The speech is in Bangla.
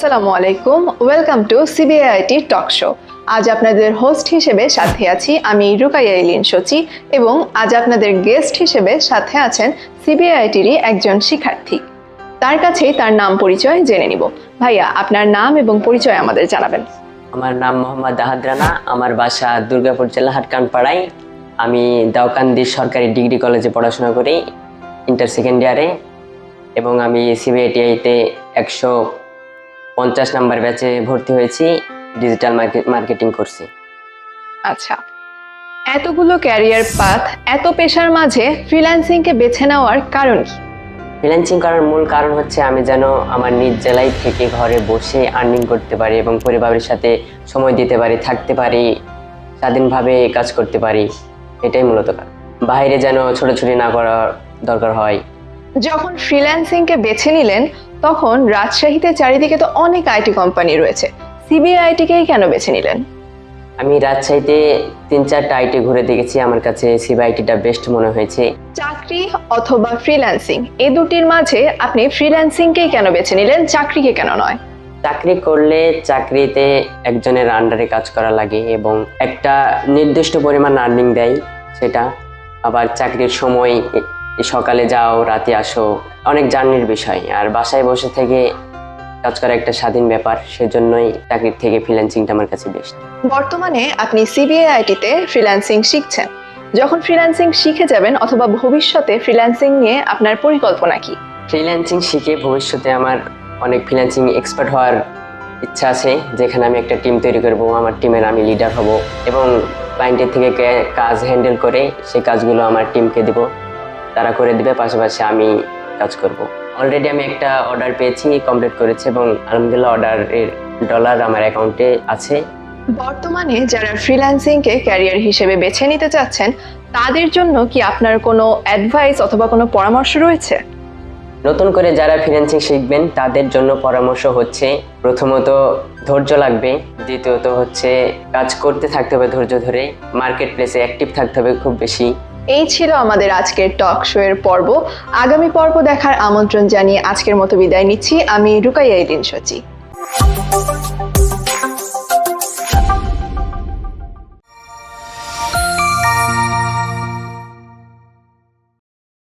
আসসালামু আলাইকুম। Welcome to CBIT talk show আজ আপনাদের হোস্ট হিসেবে সাথে আছি আমি রুকাইয়া ইলিন সচি এবং আজ আপনাদের গেস্ট হিসেবে সাথে আছেন সিবিআইটিরই একজন শিক্ষার্থী। তার কাছেই তার নাম পরিচয় জেনে নিব। ভাইয়া, আপনার নাম এবং পরিচয় আমাদের জানাবেন। আমার নাম মোহাম্মদ আহাদ রানা। আমার বাসা দুর্গাপুর জেলা হাটকানপাড়ায়। আমি দাউকান্দি সরকারি ডিগ্রি কলেজে পড়াশোনা করি ইন্টার সেকেন্ড ইয়ারে এবং আমি সিবিআইটিআইতে একশো পঞ্চাশ নাম্বার ব্যাচে ভর্তি হয়েছি ডিজিটাল মার্কেটিং করছি। আচ্ছা এতগুলো ক্যারিয়ার পাথ এত পেশার মাঝে ফ্রিল্যান্সিংকে বেছে নেওয়ার কারণ কি? ফ্রিল্যান্সিং করার মূল কারণ হচ্ছে আমি যেন আমার নিজ জেলায় থেকে ঘরে বসে আর্নিং করতে পারি এবং পরিবারের সাথে সময় দিতে পারি থাকতে পারি স্বাধীনভাবে কাজ করতে পারি এটাই মূলত কারণ। বাইরে যেন ছোটাছুটি না করার দরকার হয়। যখন ফ্রিল্যান্সিংকে বেছে নিলেন তখন রাজশাহীতে চারিদিকে তো অনেক আইটি কোম্পানি রয়েছে। সিবিআইটিকেই কেন বেছে নিলেন? আমি রাজশাহীতে তিন চারটা আইটি ঘুরে দেখেছি। আমার কাছে সিবিআইটিটা বেস্ট মনে হয়েছে। চাকরি অথবা ফ্রিল্যান্সিং এই দুটির মাঝে আপনি ফ্রিল্যান্সিংকেই কেন বেছে নিলেন? চাকরিকে কেন নয়? চাকরি করলে চাকরিতে একজনের আন্ডারে কাজ করা লাগে এবং একটা নির্দিষ্ট পরিমাণ আর্নিং দেয় সেটা। আবার চাকরির সময় এ- সকালে যাও রাতে আসো অনেক জার্নির বিষয়। আর বাসায় বসে থেকে কাজ করা একটা স্বাধীন ব্যাপার সেজন্যই চাকরির থেকে ফ্রিল্যান্সিংটা আমার কাছে বেস্ট বর্তমানে আপনি সিবিআইটিতে ফ্রিল্যান্সিং শিখছেন। যখন ফ্রিল্যান্সিং শিখে যাবেন অথবা ভবিষ্যতে ফ্রিল্যান্সিং নিয়ে আপনার পরিকল্পনা কি? ফ্রিল্যান্সিং শিখে ভবিষ্যতে আমার অনেক ফ্রিল্যান্সিং এক্সপার্ট হওয়ার ইচ্ছা আছে যেখানে আমি একটা টিম তৈরি করব আমার টিমের আমি লিডার হব এবং ক্লায়েন্টের থেকে কাজ হ্যান্ডেল করে সেই কাজগুলো আমার টিমকে দিব। তারা করে দিবে পাশাপাশি আমি কাজ করব। অলরেডি আমি একটা অর্ডার পেয়েছি কমপ্লিট করেছি এবং আলহামদুলিল্লাহ অর্ডারের ডলার আমার অ্যাকাউন্টে আছে। বর্তমানে যারা ফ্রিল্যান্সিংকে ক্যারিয়ার হিসেবে বেছে নিতে চাচ্ছেন তাদের জন্য কি আপনার কোনো অ্যাডভাইস অথবা কোনো পরামর্শ রয়েছে? নতুন করে যারা ফ্রিল্যান্সিং শিখবেন তাদের জন্য পরামর্শ হচ্ছে প্রথমত ধৈর্য লাগবে দ্বিতীয়ত হচ্ছে কাজ করতে থাকতে হবে ধৈর্য ধরে মার্কেট প্লেসে অ্যাক্টিভ থাকতে হবে খুব বেশি। এই ছিল আমাদের আজকের টক শো এর পর্ব। আগামী পর্ব দেখার আমন্ত্রণ জানিয়ে আজকের মতো বিদায় নিচ্ছি। আমি রুকাইয়া ইদিন সচি।